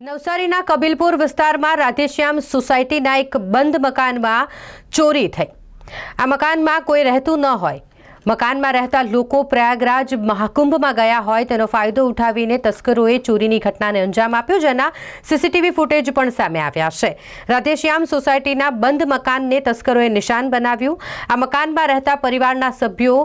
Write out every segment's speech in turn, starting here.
નવસારીના કબીલપુર વિસ્તારમાં રાધેશ્યામ સોસાયટીના એક બંધ મકાનમાં ચોરી થઈ. આ મકાનમાં કોઈ રહેતું ન હોય. મકાનમાં રહેતા લોકો પ્રયાગરાજ મહાકુંભમાં ગયા હોય તેનો ફાયદો ઉઠાવીને તસ્કરોએ ચોરીની ઘટનાને અંજામ આપ્યો, જેના સીસીટીવી ફૂટેજ પણ સામે આવ્યા છે. રાધેશ્યામ સોસાયટીના બંધ મકાનને તસ્કરોએ નિશાન બનાવ્યું. આ મકાનમાં રહેતા પરિવારના સભ્યો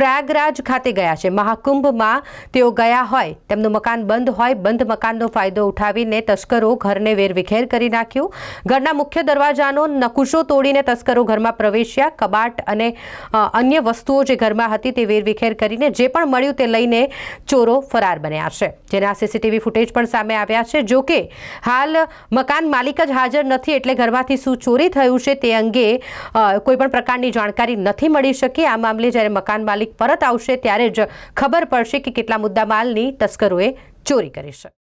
પ્રયાગરાજ ખાતે ગયા છે. મહાકુંભમાં તેઓ ગયા હોય, તેમનું મકાન બંધ હોય, બંધ મકાનનો ફાયદો ઉઠાવીને તસ્કરો ઘરને વેરવિખેર કરી નાખ્યું. ઘરના મુખ્ય દરવાજાનો નકુશો તોડીને તસ્કરો ઘરમાં પ્રવેશ્યા. કબાટ અને અન્ય વસ્તુઓ જે ઘરમાં હતી તે વેરવિખેર કરીને જે પણ મળ્યું તે લઈને ચોરો ફરાર બન્યા છે. જેના સીસીટીવી ફૂટેજ પણ સામે આવ્યા છે. જો કે હાલ મકાન માલિક જ હાજર નથી એટલે ઘરમાંથી શું ચોરી થયું છે તે અંગે કોઈપણ પ્રકારની જાણકારી નથી મળી શકી. આ મામલે જ્યારે મકાન માલિક પરત આવશે ત્યારે જ ખબર પડશે કે કેટલા મુદ્દામાલની તસ્કરોએ ચોરી કરી છે.